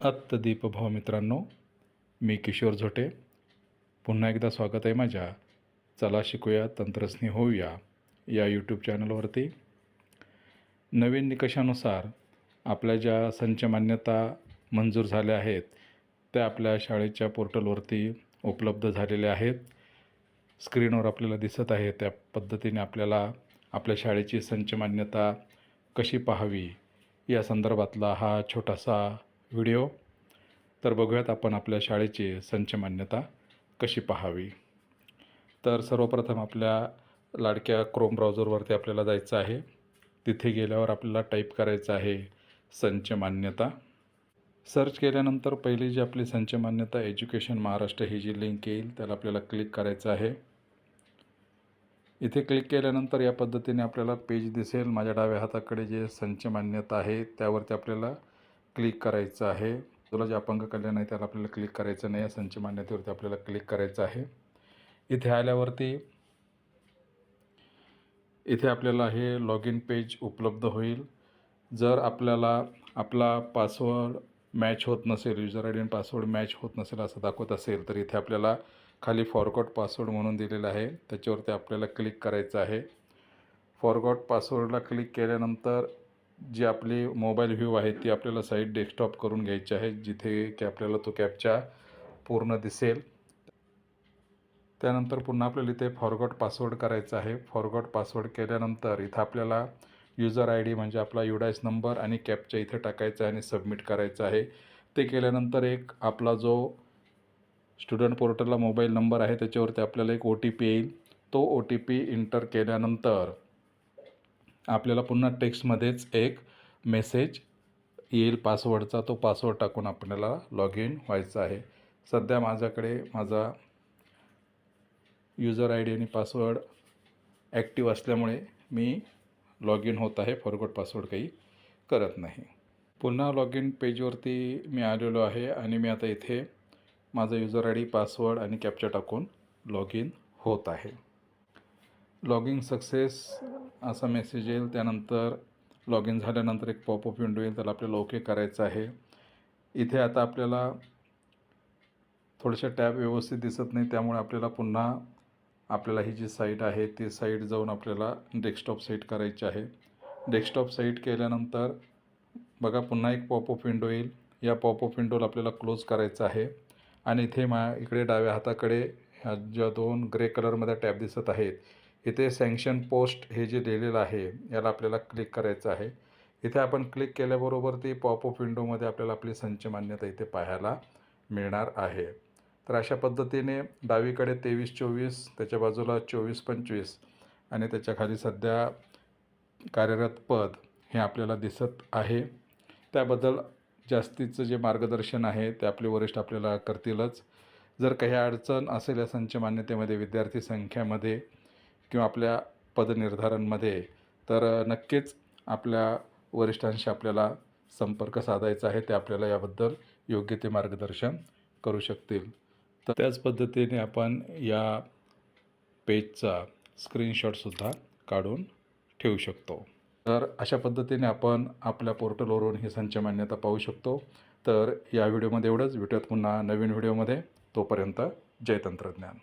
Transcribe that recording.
आत्त दीपभाव मित्रांनो मी किशोर झोटे. पुन्हा एकदा स्वागत आहे माझ्या. चला शिकूया तंत्रस्नी होऊया या यूट्यूब चॅनलवरती नवीन निकषानुसार आपल्या ज्या संच मान्यता मंजूर झाल्या आहेत त्या आपल्या शाळेच्या पोर्टलवरती उपलब्ध झालेल्या आहेत. स्क्रीनवर आपल्याला दिसत आहे त्या पद्धतीने आपल्याला आपल्या शाळेची संच मान्यता कशी पाहावी या संदर्भातला हा छोटासा व्हिडिओ. तर बघूयात आपण आपल्या शाळेची संच मान्यता कशी पाहावी. तर सर्वप्रथम आपल्या लाडक्या क्रोम ब्राउझरवरती आपल्याला जायचं आहे. तिथे गेल्यावर आपल्याला टाईप करायचं आहे संच मान्यता. सर्च केल्यानंतर पहिली जी आपली संच मान्यता एज्युकेशन महाराष्ट्र ही जी लिंक येईल त्याला आपल्याला क्लिक करायचं आहे. इथे क्लिक केल्यानंतर या पद्धतीने आपल्याला पेज दिसेल. माझ्या डाव्या हाताकडे जे संच मान्यता आहे त्यावरती आपल्याला क्लिक करायचं आहे. तुला जे अपंग कल्याण आहे त्याला आपल्याला क्लिक करायचं नाही. या संच मान्यतेवरती आपल्याला क्लिक करायचं आहे. इथे आल्यावरती इथे आपल्याला हे लॉग इन पेज उपलब्ध होईल. जर आपल्याला आपला पासवर्ड मॅच होत नसेल युजर आय डी आणि पासवर्ड मॅच होत नसेल असं दाखवत असेल तर इथे आपल्याला खाली फॉरगॉट पासवर्ड म्हणून दिलेला आहे. त्याच्यावरती आपल्याला क्लिक करायचं आहे. फॉरगॉट पासवर्डला क्लिक केल्यानंतर जी आपली मोबाईल व्ह्यू आहे ती आपल्याला साईट डेस्कटॉप करून घ्यायची आहे जिथे की आपल्याला तो कॅपचा पूर्ण दिसेल. त्यानंतर पुन्हा आपल्याला इथे फॉरगॉट पासवर्ड करायचा आहे. फॉरगॉट पासवर्ड केल्यानंतर इथं आपल्याला युजर आय डी म्हणजे आपला युडायस नंबर आणि कॅपच्या इथे टाकायचा आहे आणि सबमिट करायचं आहे. ते केल्यानंतर एक आपला जो स्टुडंट पोर्टलला मोबाईल नंबर आहे त्याच्यावरती आपल्याला एक ओ टी पी येईल. तो ओ टी पी इंटर केल्यानंतर आपल्याला पुन्हा टेक्स्टमध्येच एक मेसेज येईल पासवर्डचा. तो पासवर्ड टाकून आपल्याला लॉग इन व्हायचं आहे. सध्या माझ्याकडे माझा युजर आय डी आणि पासवर्ड ॲक्टिव्ह असल्यामुळे मी लॉग इन होत आहे. फॉरगॉट पासवर्ड काही करत नाही. पुन्हा लॉग इन पेजवरती मी आलेलो आहे आणि मी आता इथे माझा युजर आय डी पासवर्ड आणि कॅप्चा टाकून लॉग इन होत आहे. लॉग इन सक्सेस असा मेसेज येईल. त्यानंतर लॉग इन झाल्यानंतर एक पॉपअप विंडो येईल. त्याला आपल्याला ओके करायचं आहे. इथे आता आपल्याला थोड्याशा टॅब व्यवस्थित दिसत नाही. त्यामुळे आपल्याला पुन्हा आपल्याला ही जी साईट आहे ती साईट जाऊन आपल्याला डेस्कटॉप साईट करायची आहे. डेस्कटॉप साईट केल्यानंतर बघा पुन्हा एक पॉपअप विंडो येईल. या पॉपअप विंडोला आपल्याला क्लोज करायचं आहे. आणि इथे मा इकडे डाव्या हाताकडे ह्या ज्या दोन ग्रे कलरमध्ये टॅब दिसत आहेत इथे सँक्शन पोस्ट हे जे लिहिलेलं आहे याला आपल्याला क्लिक करायचं आहे. इथे आपण क्लिक केल्याबरोबर ती पॉपअप विंडोमध्ये आपल्याला आपली संच मान्यता इथे पाहायला मिळणार आहे. तर अशा पद्धतीने डावीकडे तेवीस चोवीस त्याच्या बाजूला चोवीस पंचवीस आणि त्याच्याखाली सध्या कार्यरत पद हे आपल्याला दिसत आहे. त्याबद्दल जास्तीचं जे मार्गदर्शन आहे ते आपले वरिष्ठ आपल्याला करतीलच. जर काही अडचण असेल या संच मान्यतेमध्ये विद्यार्थी संख्यामध्ये किंवा आपल्या पदनिर्धारणमध्ये तर नक्कीच आपल्या वरिष्ठांशी आपल्याला संपर्क साधायचा आहे. ते आपल्याला याबद्दल योग्य ते मार्गदर्शन करू शकतील. तर त्याच पद्धतीने आपण या पेजचा स्क्रीनशॉटसुद्धा काढून ठेवू शकतो. तर अशा पद्धतीने आपण आपल्या पोर्टलवरून ही संच मान्यता पाहू शकतो. तर या व्हिडिओमध्ये एवढंच. भेटूयात पुन्हा नवीन व्हिडिओमध्ये. तोपर्यंत जय तंत्रज्ञान.